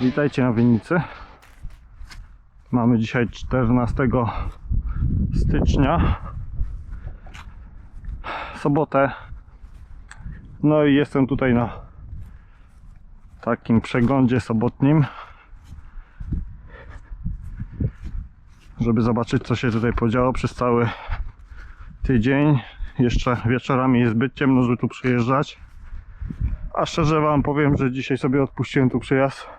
Witajcie na winnicy. Mamy dzisiaj 14 stycznia. Sobotę. No i jestem tutaj na takim przeglądzie sobotnim. Żeby zobaczyć co się tutaj podziało przez cały tydzień. Jeszcze wieczorami jest zbyt ciemno, żeby tu przyjeżdżać. A szczerze wam powiem, że dzisiaj sobie odpuściłem tu przyjazd.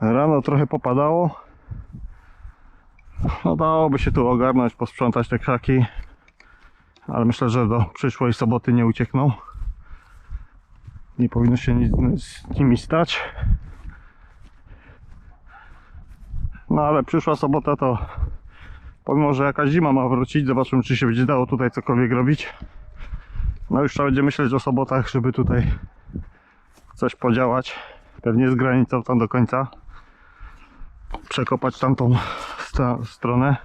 Rano trochę popadało. No dałoby się tu ogarnąć, posprzątać te krzaki. Ale myślę, że do przyszłej soboty nie uciekną. Nie powinno się nic z nimi stać. No ale przyszła sobota to pomimo, że jakaś zima ma wrócić, zobaczymy czy się będzie dało tutaj cokolwiek robić. No już trzeba będzie myśleć o sobotach, żeby tutaj coś podziałać. Pewnie z granicą tam do końca. Przekopać tamtą sta- stronę.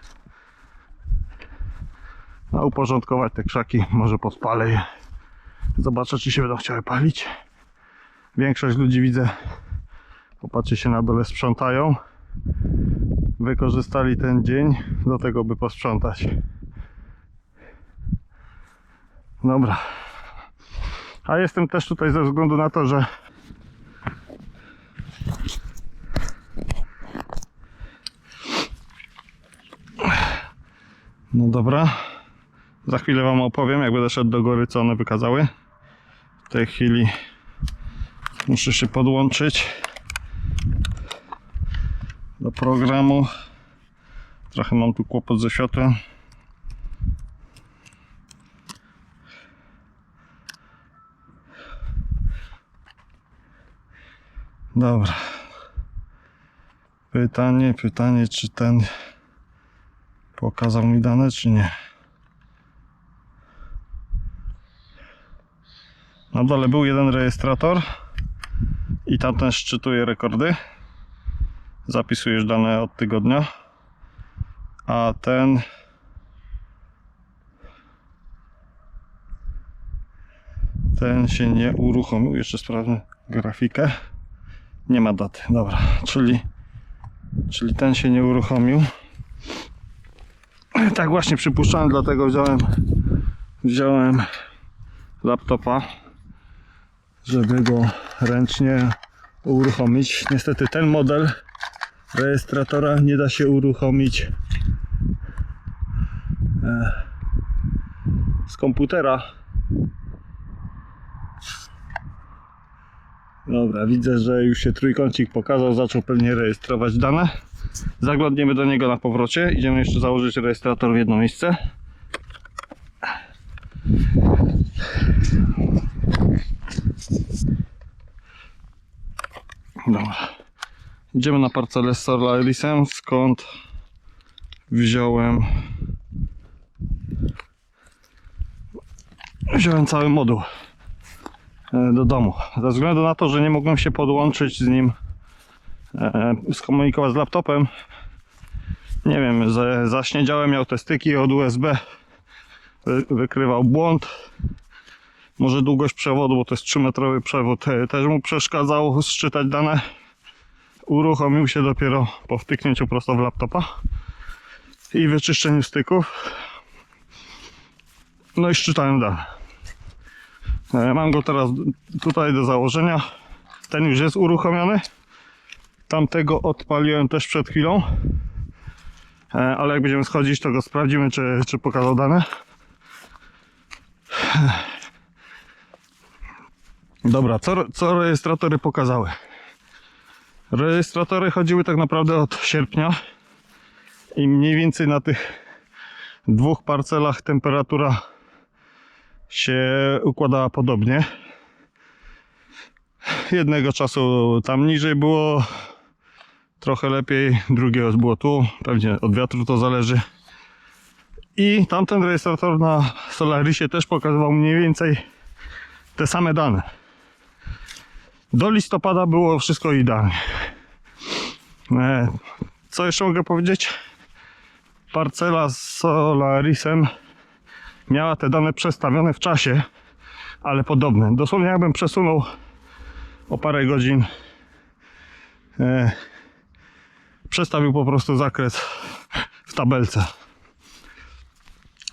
No uporządkować te krzaki, może podpalę je. Zobaczę czy się będą chciały palić. Większość ludzi widzę, popatrzcie się na dole sprzątają. Wykorzystali ten dzień do tego, by posprzątać. Dobra. A jestem też tutaj ze względu na to, że dobra. Za chwilę wam opowiem, jak będę szedł do góry, co one wykazały. W tej chwili muszę się podłączyć do programu. Trochę mam tu kłopot ze światłem. Dobra. Pytanie, pytanie, czy ten pokazał mi dane, czy nie? Na dole był jeden rejestrator i tamten szczytuje rekordy. Zapisujesz dane od tygodnia, a ten ten się nie uruchomił. Jeszcze sprawdzę grafikę. Nie ma daty, dobra, czyli, czyli ten się nie uruchomił. Tak właśnie przypuszczałem, dlatego wziąłem, wziąłem laptopa, żeby go ręcznie uruchomić. Niestety ten model rejestratora nie da się uruchomić e, z komputera. Dobra, widzę, że już się trójkącik pokazał, zaczął pewnie rejestrować dane. Zaglądniemy do niego na powrocie. Idziemy jeszcze założyć rejestrator w jedno miejsce. Dobra. Idziemy na parcelę z Solarisem, skąd wziąłem wziąłem cały moduł e, do domu. Ze względu na to, że nie mogłem się podłączyć z nim skomunikować z laptopem. Nie wiem, za- zaśniedziałem, miał te styki od USB. Wy- Wykrywał błąd. Może długość przewodu, bo to jest 3-metrowy przewód, e, też mu przeszkadzał sczytać dane. Uruchomił się dopiero po wtyknięciu prosto w laptopa i wyczyszczeniu styków. No i szczytałem dane. E, Mam go teraz tutaj do założenia. Ten już jest uruchomiony. Tamtego odpaliłem też przed chwilą. E, Ale jak będziemy schodzić, to go sprawdzimy, czy, czy pokazał dane. Dobra, co, co rejestratory pokazały? Rejestratory chodziły tak naprawdę od sierpnia i mniej więcej na tych dwóch parcelach temperatura się układała podobnie. Jednego czasu tam niżej było trochę lepiej, drugiego było tu, pewnie od wiatru to zależy. I tamten rejestrator na Solarisie też pokazywał mniej więcej te same dane. Do listopada było wszystko idealnie. E, Co jeszcze mogę powiedzieć? Parcela z Solarisem miała te dane przestawione w czasie, ale podobne. Dosłownie jakbym przesunął o parę godzin e, przestawił po prostu zakres w tabelce.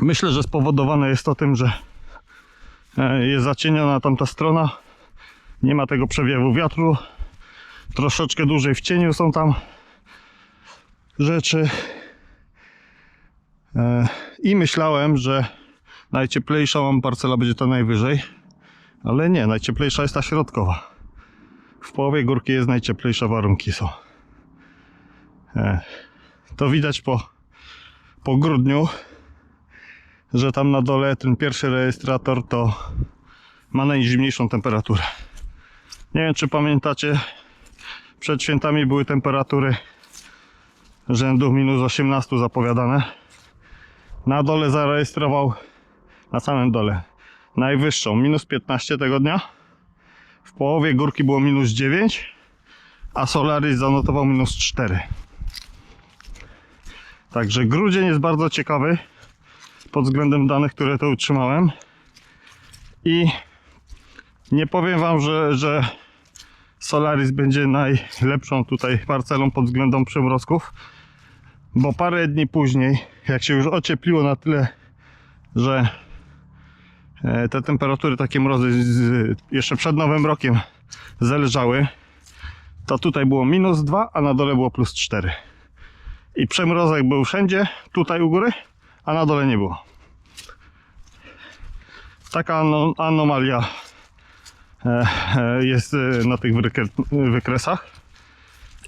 Myślę, że spowodowane jest to tym, że e, jest zacieniona tamta strona, nie ma tego przewiewu wiatru, troszeczkę dłużej w cieniu są tam rzeczy. E, I myślałem, że najcieplejsza mam parcela będzie ta najwyżej, ale nie, najcieplejsza jest ta środkowa. W połowie górki jest najcieplejsze warunki są. E, To widać po, po grudniu, że tam na dole ten pierwszy rejestrator to ma najzimniejszą temperaturę. Nie wiem czy pamiętacie, przed świętami były temperatury rzędu minus 18 zapowiadane. Na dole zarejestrował, na samym dole, najwyższą minus 15 tego dnia. W połowie górki było minus 9, a Solaris zanotował minus 4. Także grudzień jest bardzo ciekawy pod względem danych, które tu utrzymałem. I nie powiem Wam, że, że Solaris będzie najlepszą tutaj parcelą pod względem przymrozków, bo parę dni później, jak się już ociepliło na tyle, że e, te temperatury, takie mrozy z, jeszcze przed nowym rokiem zależały, to tutaj było minus 2, a na dole było plus 4. I przemrozek był wszędzie, tutaj u góry, a na dole nie było. Taka ano- anomalia e, e, jest e, na tych wykre- wykresach.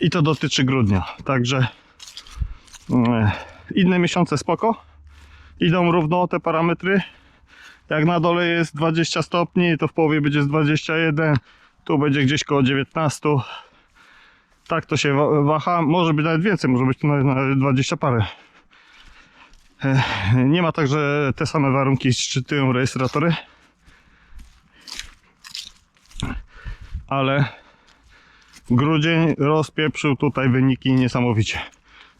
I to dotyczy grudnia. Także inne miesiące spoko. Idą równo te parametry. Jak na dole jest 20 stopni, to w połowie będzie z 21. Tu będzie gdzieś koło 19. Tak to się wa- waha. Może być nawet więcej, może być to nawet nawet 20 parę. E, Nie ma tak, że te same warunki szczytują rejestratory. Ale grudzień rozpieprzył tutaj wyniki niesamowicie.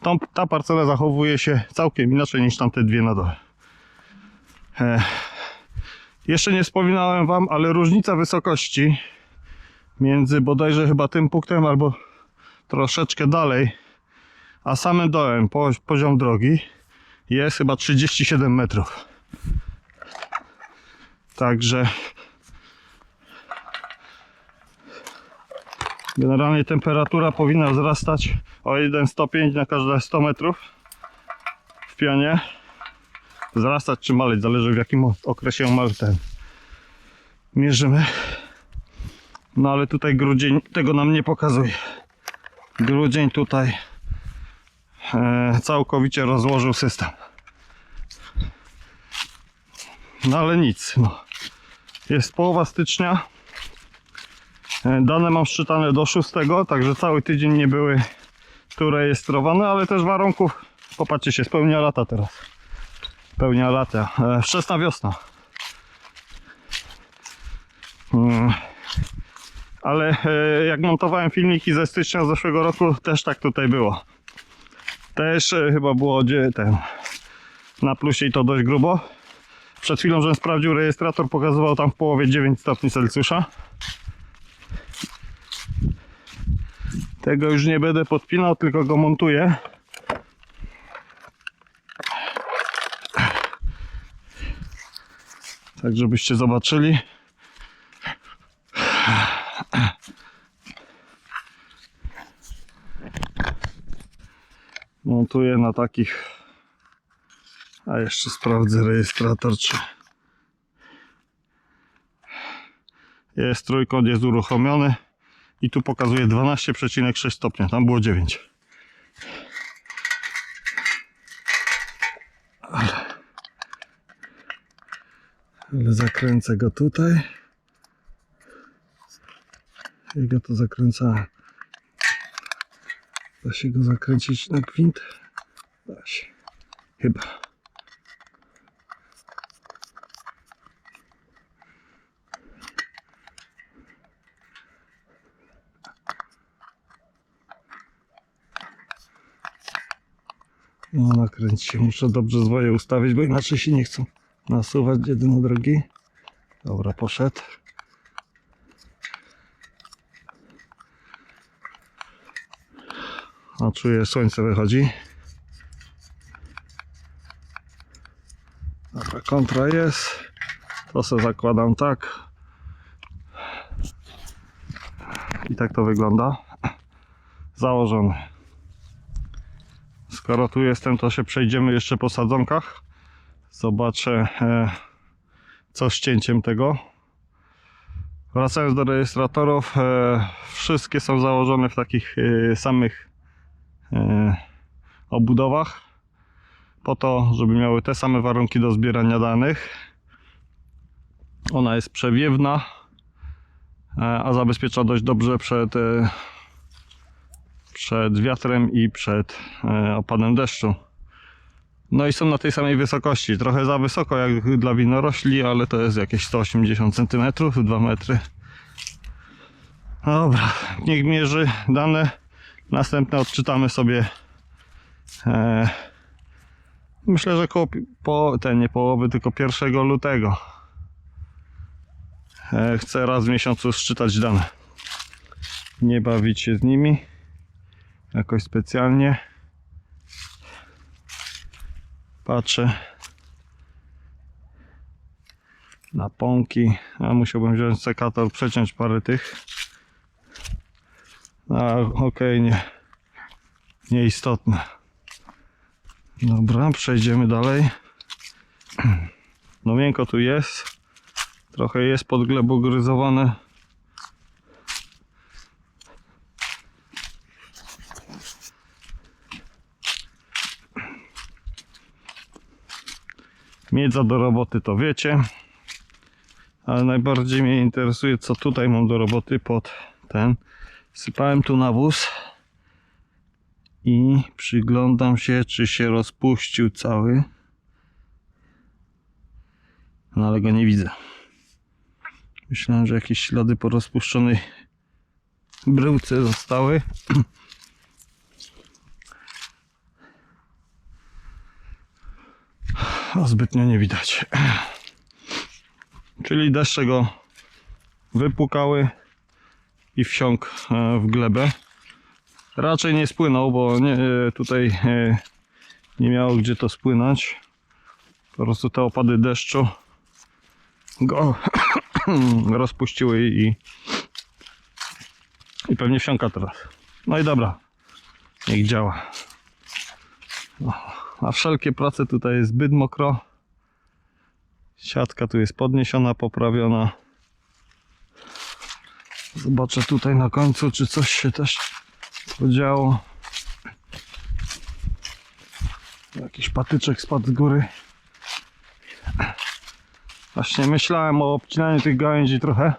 Tą, ta parcela zachowuje się całkiem inaczej niż tamte dwie na dole. E, jeszcze nie wspominałem Wam, ale różnica wysokości między bodajże chyba tym punktem albo troszeczkę dalej, a samym dołem po, poziom drogi jest chyba 37 metrów. Także generalnie temperatura powinna wzrastać o 1 stopień na każde 100 metrów w pionie. Wzrastać czy maleć, zależy w jakim okresie ją ten mierzymy. No ale tutaj grudzień tego nam nie pokazuje. Grudzień tutaj e, całkowicie rozłożył system. No ale nic. No. Jest połowa stycznia. E, Dane mam szczytane do 6, także cały tydzień nie były tu rejestrowane, ale też warunków. Popatrzcie się, spełnia lata teraz. Pełnia lata. E, Wczesna wiosna. Ale e, jak montowałem filmiki ze stycznia zeszłego roku, też tak tutaj było. Też e, chyba było gdzie ten na plusie i to dość grubo. Przed chwilą, żebym sprawdził rejestrator, pokazywał tam w połowie 9 stopni Celsjusza. Tego już nie będę podpinał, tylko go montuję. Tak, żebyście zobaczyli. Na takich. A jeszcze sprawdzę rejestrator, czy jest trójkąt, jest uruchomiony i tu pokazuje 12,6 stopnia, tam było 9. Ale zakręcę go tutaj. Jak go to zakręcałem? Da się go zakręcić na gwint? Da się. Chyba. No nakręć się, muszę dobrze zwoje ustawić, bo inaczej się nie chcą nasuwać jeden na drugi. Dobra, poszedł. A czuję, słońce wychodzi. Dobra, kontra jest. To se zakładam tak. I tak to wygląda. Założony. Skoro tu jestem, to się przejdziemy jeszcze po sadzonkach. Zobaczę e, co z cięciem tego. Wracając do rejestratorów, e, wszystkie są założone w takich e, samych obudowach po to, żeby miały te same warunki do zbierania danych. Ona jest przewiewna, e, a zabezpiecza dość dobrze przed, e, przed wiatrem i przed e, opadem deszczu. No i są na tej samej wysokości. Trochę za wysoko jak dla winorośli, ale to jest jakieś 180 cm, 2 metry. Dobra, niech mierzy dane. Następne odczytamy sobie. Myślę, że koło po, ten nie połowy, tylko 1 lutego. E, chcę raz w miesiącu szczytać dane. Nie bawić się z nimi jakoś specjalnie. Patrzę na pąki. A musiałbym wziąć sekator, przeciąć parę tych. A okej, nie. Nieistotne. Dobra, przejdziemy dalej. No miękko tu jest. Trochę jest podglebogryzowane. Miedza do roboty to wiecie. Ale najbardziej mnie interesuje co tutaj mam do roboty pod ten. Sypałem tu nawóz i przyglądam się czy się rozpuścił cały. No ale go nie widzę. Myślałem, że jakieś ślady po rozpuszczonej bryłce zostały. A zbytnio nie widać. Czyli deszcze go wypukały i wsiąkł e, w glebę. Raczej nie spłynął, bo nie, e, tutaj e, nie miało gdzie to spłynąć. Po prostu te opady deszczu go rozpuściły i, i pewnie wsiąka teraz. No i dobra, niech działa. A wszelkie prace tutaj jest zbyt mokro. Siatka tu jest podniesiona, poprawiona. Zobaczę tutaj na końcu, czy coś się też podziało. Jakiś patyczek spadł z góry. Właśnie myślałem o obcinaniu tych gałęzi trochę.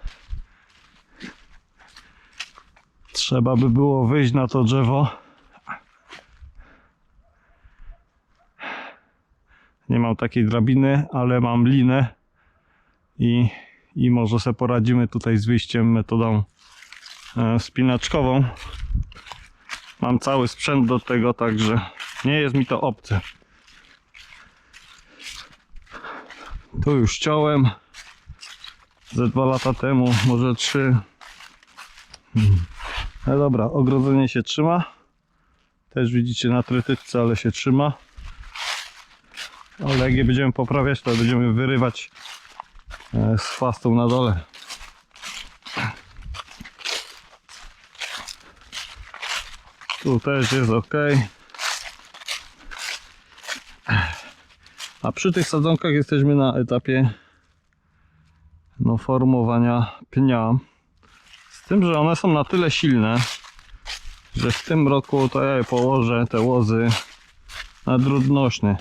Trzeba by było wyjść na to drzewo. Nie mam takiej drabiny, ale mam linę i, i może sobie poradzimy tutaj z wyjściem metodą e, spinaczkową. Mam cały sprzęt do tego, także nie jest mi to obce. Tu już ciąłem ze dwa lata temu, może trzy. Hmm. No dobra, ogrodzenie się trzyma. Też widzicie na trytytce, ale się trzyma. Ale jak je będziemy poprawiać, to będziemy wyrywać e, z chwastą na dole. Tu też jest ok. A przy tych sadzonkach jesteśmy na etapie no, formowania pnia. Z tym, że one są na tyle silne, że w tym roku to ja je położę, te łozy, na drut nośny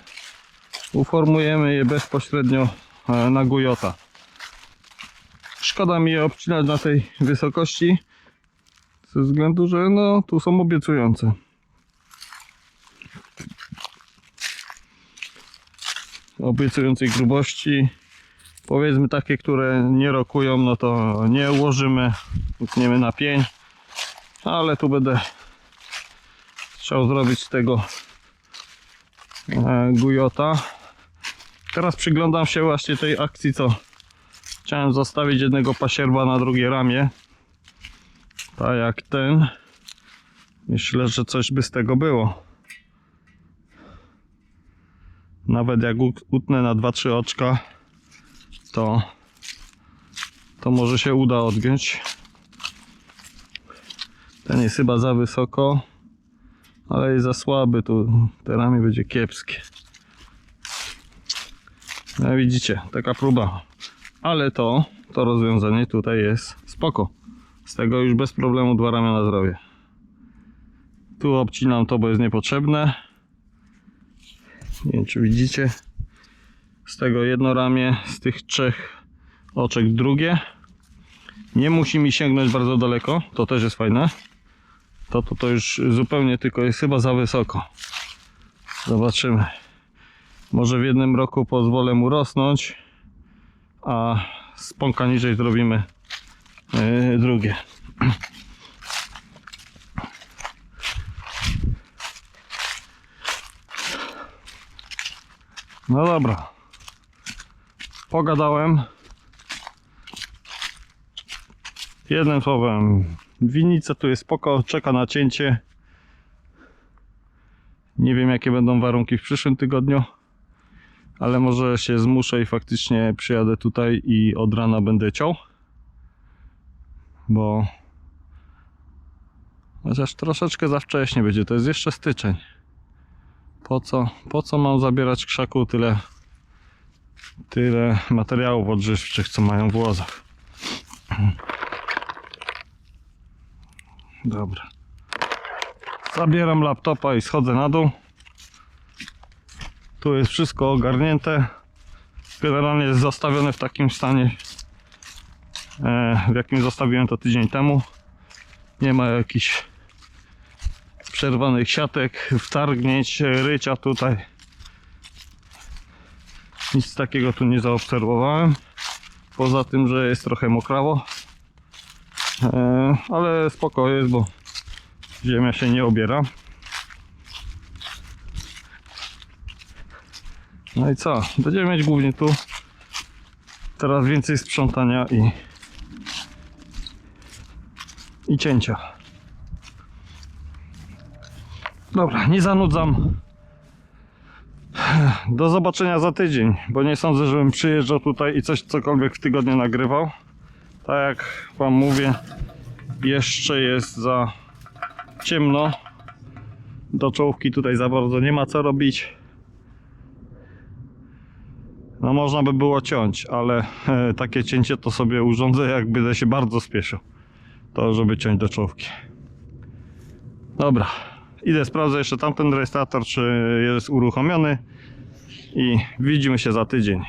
uformujemy je bezpośrednio e, na gujota. Szkoda mi je obcinać na tej wysokości, ze względu, że no tu są obiecujące. Obiecującej grubości. Powiedzmy takie, które nie rokują, no to nie ułożymy, utniemy na pień, ale tu będę chciał zrobić z tego e, gujota. Teraz przyglądam się właśnie tej akcji, co chciałem zostawić jednego pasierba na drugie ramię. Tak jak ten. Myślę, że coś by z tego było. Nawet jak ut- utnę na 2-3 oczka, to, to może się uda odgiąć. Ten jest chyba za wysoko, ale jest za słaby, tu te ramię będzie kiepskie. No widzicie, taka próba. Ale to, to rozwiązanie tutaj jest spoko. Z tego już bez problemu dwa ramiona zrobię. Tu obcinam to, bo jest niepotrzebne. Nie wiem, czy widzicie. Z tego jedno ramię, z tych trzech oczek drugie. Nie musi mi sięgnąć bardzo daleko, to też jest fajne. To, to, to już zupełnie tylko jest chyba za wysoko. Zobaczymy. Może w jednym roku pozwolę mu rosnąć, a z pąka niżej zrobimy yy, drugie. No dobra. Pogadałem. Jednym słowem, winnica tu jest spoko, czeka na cięcie. Nie wiem jakie będą warunki w przyszłym tygodniu, ale może się zmuszę i faktycznie przyjadę tutaj i od rana będę ciął. Bo chociaż troszeczkę za wcześnie będzie, to jest jeszcze styczeń. Po co, po co mam zabierać krzaku tyle, tyle materiałów odżywczych, co mają w łozach? Dobra. Zabieram laptopa i schodzę na dół. Tu jest wszystko ogarnięte. Generalnie jest zostawione w takim stanie, w jakim zostawiłem to tydzień temu. Nie ma jakichś przerwanych siatek, wtargnięć, rycia tutaj. Nic takiego tu nie zaobserwowałem. Poza tym, że jest trochę mokrawo. E, ale spoko jest, bo ziemia się nie obiera. No i co? Będziemy mieć głównie tu teraz więcej sprzątania i i cięcia. Dobra, nie zanudzam. Do zobaczenia za tydzień, bo nie sądzę, żebym przyjeżdżał tutaj i coś cokolwiek w tygodniu nagrywał. Tak jak wam mówię, jeszcze jest za ciemno. Do czołówki tutaj za bardzo nie ma co robić. No można by było ciąć, ale e, takie cięcie to sobie urządzę jak będę się bardzo spieszył. To żeby ciąć do czołówki. Dobra, idę sprawdzę jeszcze tamten rejestrator, czy jest uruchomiony i widzimy się za tydzień.